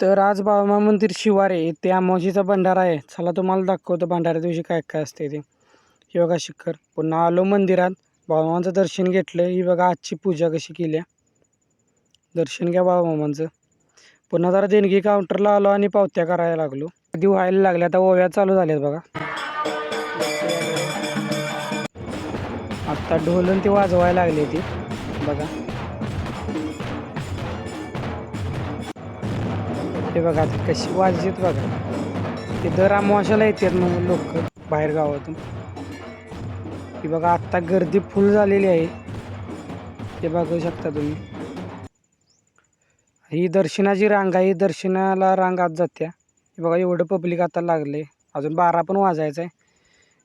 तर आज बाळमा मंदिर शिवारे ते अमावशीचा भंडारा आहे. चला तुम्हाला दाखवतो भंडाऱ्या दिवशी काय काय असते ते. हे बघा शिखर. पुन्हा आलो मंदिरात. बाळमामाचं दर्शन घेतलं ही बघा आजची पूजा कशी केली. आहे. दर्शन घ्या बाळमामांचं पुन्हा जरा देणगी काउंटरला आलो आणि पावत्या करायला लागलो. कधी व्हायला लागल्या. आता ओव्या चालू झाल्यात बघा. आत्ता ढोलन ते वाजवायला लागली ती. बघा. हे बघा आता कशी वाजत बघा. ते दर अमावाशाला येतात मग लोक बाहेर गावातून. ही बघा आत्ता गर्दी फुल झालेली आहे. हे बघू शकता तुम्ही. ही दर्शनाची रांग आहे. ही दर्शनाला रांग आत जात्या. हे बघा एवढं पब्लिक आता लागले अजून बारा पण वाजायचं आहे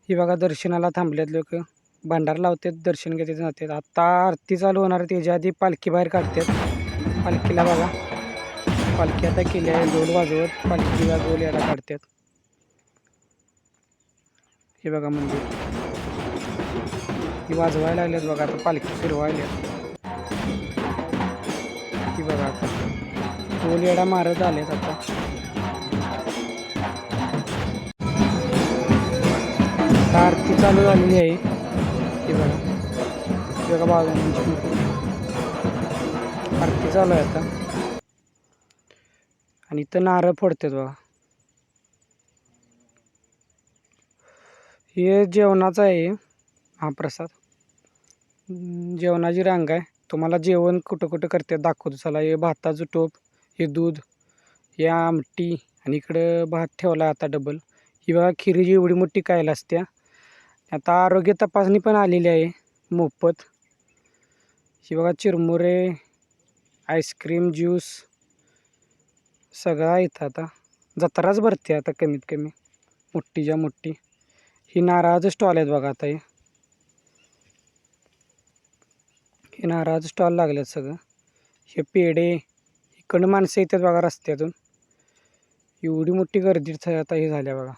ही बघा दर्शनाला थांबलेत लोक. भंडार लावतात दर्शन घेतात जातात. आत्ता आरती चालू होणार त्याच्या आधी पालखी बाहेर काढतात. पालखीला बघा. पालखी आता केली आहे. ढोल वाजवत पालखीला गोल याला काढतात. हे बघा मंदिर. ही वाजवायला लागल्यात बघा आता पालखी फिरवायला ही बघा आता. ढोल येडा मारत आलेत आता. आता आरती चालू झालेली आहे. ती बघा. बघा बाळगणांची आरती चालू आहे आता. आणि इथं नारळ फोडतात बघा. हे जेवणाचं आहे हा प्रसाद जेवणाची रांग आहे. तुम्हाला जेवण कुठं कुठं करतात दाखवतो. चला हे भाताचं टोप हे दूध हे आमटी आणि इकडं भात ठेवला आता डबल ही बघा खिरीची एवढी मोठी कायला असत्या. आता आरोग्य तपासणी पण आलेली आहे मोफत. ही बघा चिरमुरे आईस्क्रीम ज्यूस सगळा इथं आता. जत्राच भरते आता कमीत कमी. मोठीच्या मोठी. ही नारळाचं स्टॉल आहेत बघा आता हे. नाराज नारळाचं स्टॉल लागलेत सगळं. हे पेढे इकडं माणसं येतात बघा रस्त्यातून. एवढी मोठी गर्दी आता हे झाल्या बघा.